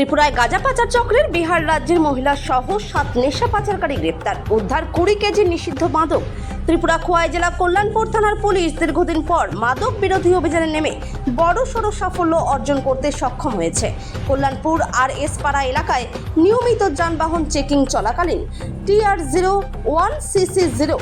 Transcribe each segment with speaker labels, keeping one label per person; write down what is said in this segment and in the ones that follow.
Speaker 1: ত্রিপুরায় গাঁজা পাচার চক্রের বিহার রাজ্যের মহিলা সহ সাত নেশা পাচারকারী গ্রেপ্তার। উদ্ধার কুড়ি কেজি নিষিদ্ধ মাদক। ত্রিপুরা খোয়াই জেলা কল্যাণপুর থানার পুলিশ দীর্ঘদিন পর মাদক বিরোধী অভিযানে নেমে বড় সড়ো সাফল্য অর্জন করতে সক্ষম হয়েছে। কল্যাণপুর আর এস পাড়া এলাকায় নিয়মিত যানবাহন চেকিং চলাকালীন TR zero one CC zero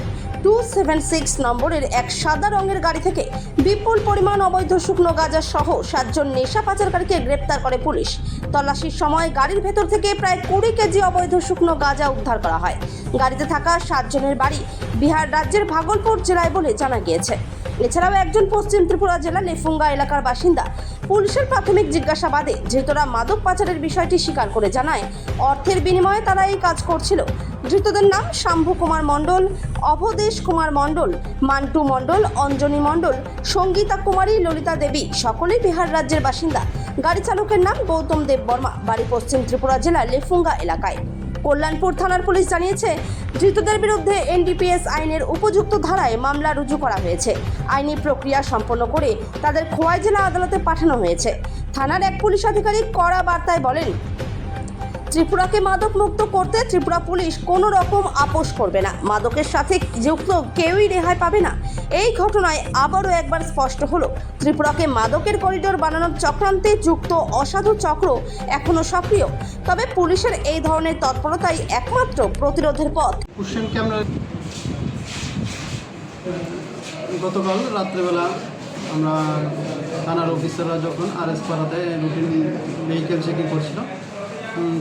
Speaker 1: two seven six নম্বরের এক সাদা রঙের গাড়ি থেকে বিপুল পরিমাণ অবৈধ শুকনো গাঁজা সহ সাতজন নেশা পাচারকারীকে গ্রেপ্তার করে পুলিশ। তল্লাশির সময় গাড়ির ভেতর থেকে প্রায় কুড়ি কেজি অবৈধ শুকনো গাঁজা উদ্ধার করা হয়। গাড়িতে থাকা সাতজনের বাড়ি বিহার রাজ্যের ভাগলপুর জেলায় বলে জানা গিয়েছে। এছাড়াও একজন পশ্চিম ত্রিপুরা জেলা লেফুঙ্গা এলাকার বাসিন্দা। পুলিশের প্রাথমিক জিজ্ঞাসাবাদে ধৃতরা মাদক পাচারের বিষয়টি স্বীকার করে জানায়। অর্থের বিনিময়ে তারা এই কাজ করছিল। ধৃতদের নাম শাম্ভু কুমার মণ্ডল, অভদেশ কুমার মণ্ডল, মান্টু মণ্ডল, অঞ্জনী মণ্ডল, সঙ্গীতা কুমারী, ললিতা দেবী, সকলেই বিহার রাজ্যের বাসিন্দা। গাড়ি চালকের নাম গৌতম দেব বর্মা, বাড়ি পশ্চিম ত্রিপুরা জেলার লেফুঙ্গা এলাকায়। কল্যাণপুর থানার পুলিশ জানিয়েছে, ধৃতদের বিরুদ্ধে এনডিপিএস আইনের উপযুক্ত ধারায় মামলা রুজু করা হয়েছে। আইনি প্রক্রিয়া সম্পন্ন করে তাদের খোয়াই জেলা আদালতে পাঠানো হয়েছে। থানার এক পুলিশ আধিকারিক কড়া বার্তায় বলেন ত্রিপুরাকে মাদক মুক্ত করতে ত্রিপুরা পুলিশ কোনো রকম আপোষ করবে না। মাদকের সাথে যুক্ত কেউই রেহাই পাবে না। এই ঘটনায় আবারও একবার স্পষ্ট হলো, ত্রিপুরাকে মাদকের করিডোর বানানোর চক্রান্তে যুক্ত অসাধু চক্র এখনও সক্রিয়। তবে পুলিশের এই ধরনের তৎপরতাই একমাত্র প্রতিরোধের পথ।
Speaker 2: গতকাল রাত্রেবেলা আমরা থানার অফিসাররা যখন আর এস পাড়াতে রুটিন ভেহিকেল চেকিং করছিল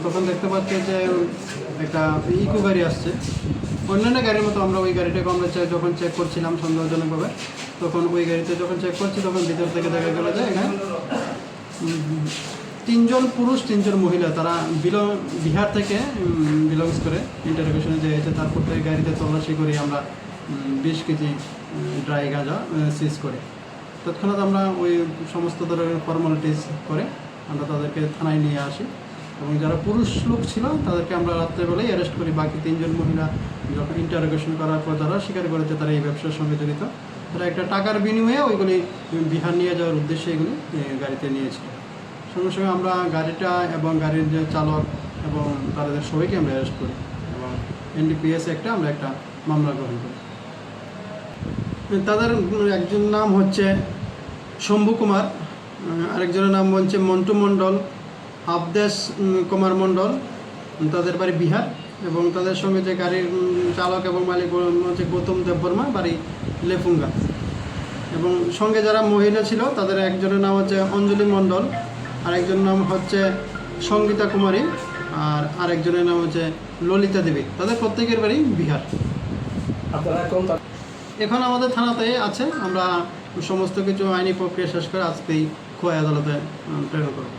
Speaker 2: তখন দেখতে পাচ্ছি যে একটা ইকো গাড়ি আসছে। অন্যান্য গাড়ির মতো আমরা ওই গাড়িটাকে আমরা যখন চেক করছিলাম সন্দেহজনকভাবে, তখন ওই গাড়িতে যখন চেক করছি, তখন ভিতর থেকে দেখা গেল যে এখানে তিনজন পুরুষ, তিনজন মহিলা, তারা বিলং বিহার থেকে বিলংস করে ইন্টারভিউশনে যে হয়েছে তারপর থেকে গাড়িতে তল্লাশি করি আমরা বিশ কেজি ড্রাই গাঁজা সিজ করি। তৎক্ষণাৎ আমরা ওই সমস্ত ধরনের ফর্মালিটিস করে আমরা তাদেরকে থানায় নিয়ে আসি। এবং যারা পুরুষ লোক ছিল তাদেরকে আমরা রাত্রেবেলায় অ্যারেস্ট করি। বাকি তিনজন মহিলা যখন ইন্টারোগেশন করার পর তারা স্বীকার করেছে তারা এই ব্যবসার সঙ্গে জড়িত। তারা একটা টাকার বিনিময়ে ওইগুলি বিহার নিয়ে যাওয়ার উদ্দেশ্যে এগুলি গাড়িতে নিয়েছিল সঙ্গে সঙ্গে আমরা গাড়িটা এবং গাড়ির যে চালক এবং তাদের সবাইকে আমরা অ্যারেস্ট করি এবং এনডিপিএস একটা আমরা একটা মামলা গ্রহণ করি। তাদের একজন নাম হচ্ছে শম্ভু কুমার আরেকজনের নাম হচ্ছে মন্টু মণ্ডল। আবদেশ কুমার মণ্ডল তাদের বাড়ি বিহার এবং তাদের সঙ্গে যে গাড়ির চালক এবং মালিক হচ্ছে গৌতম দেববর্মা বাড়ি লেফুঙ্গা। এবং সঙ্গে যারা মহিলা ছিল তাদের একজনের নাম হচ্ছে অঞ্জলি মণ্ডল আর একজনের নাম হচ্ছে সঙ্গীতা কুমারী আর আরেকজনের নাম হচ্ছে ললিতা দেবী। তাদের প্রত্যেকের বাড়ি বিহার।
Speaker 3: এখন
Speaker 2: আমাদের থানাতে আছে আমরা সমস্ত কিছু আইনি প্রক্রিয়া শেষ করে আজকেই খোয়াই আদালতে প্রেরণ করব।